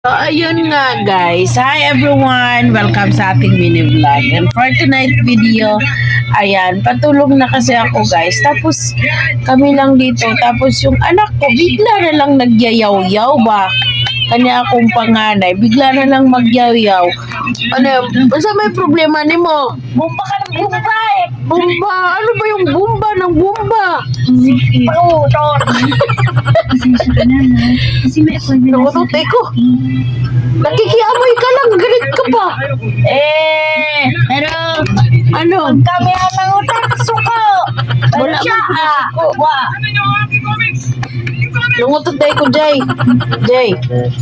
So, ayun nga guys. Hi everyone! Welcome sa ating mini vlog. And for tonight video, ayan, patulong na kasi ako guys. Tapos, kami lang dito. Tapos yung anak ko, bigla na lang nagyayaw-yaw ba? Kanya akong panganay, bigla na lang magyaw-yaw. Ano, basta may problema ni mo? Bumba ka ng bumba eh. Bumba! Ano ba yung bumba ng bumba? Oo, ton. Pasensya ka na ha. Kasi may appointment na Nakututay ko. Nakikiamoy ka lang, galit ka pa. Eh, pero Ano? kami ang nangutan suko. Pero Wala siya, ah, suko. wa. Nangutot tayo ko, Jay. Jay.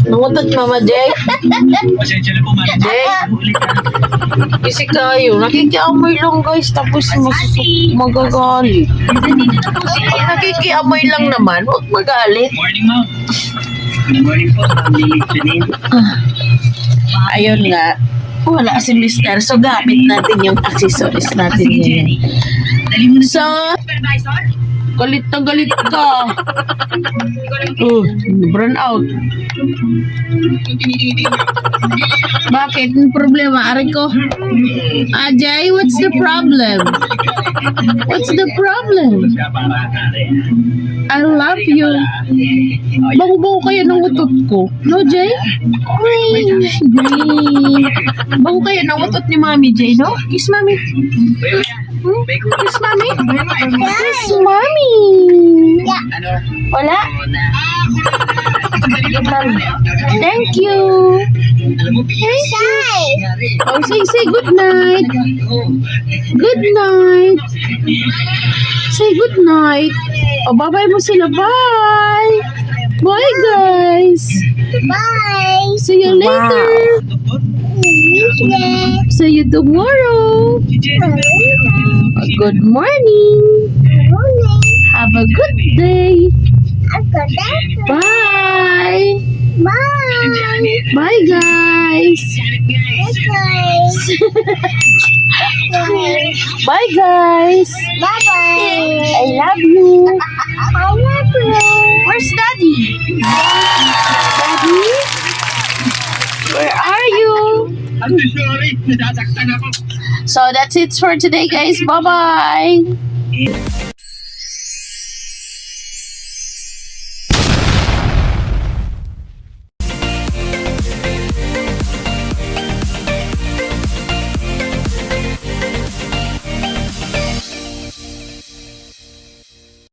Nangutot, Mama Jay. Jay. Kasi kayo, nakikiamoy lang guys, tapos masusuk magagalit. Pag nakikiamoy lang naman, huwag magalit. Morning, ma'am. Good morning po, Ma'am Janine. Ayun nga, wala si Mister, so gamit natin yung accessories natin Sige, ngayon. Na So, galit na galit ka. Oh, burn out. Bakit? Ang problema? Ari ko. Ajay, what's the problem? What's the problem? I love you. Bango-bango kaya ng utot ko. No, Jay? Green. Green. Bango kaya ng utot ni Mami, Jay, no? Kiss Mami. Hmm? Kiss Mami. Kiss Mami. Ano? Wala? Thank you. You. nangyari. Oh, say, say good night. Good night. Say good night. Oh, bye-bye mo sila. Bye. Bye, guys. Bye. See you later. See you tomorrow. Good morning. Good morning. Have a good day. Bye. Bye. Bye, guys. Bye, guys. Bye-bye. I love you. I love you. Where's Daddy? Daddy? Where are you? I'm sorry, nasasaktan ako. So that's it for today, guys. Bye bye.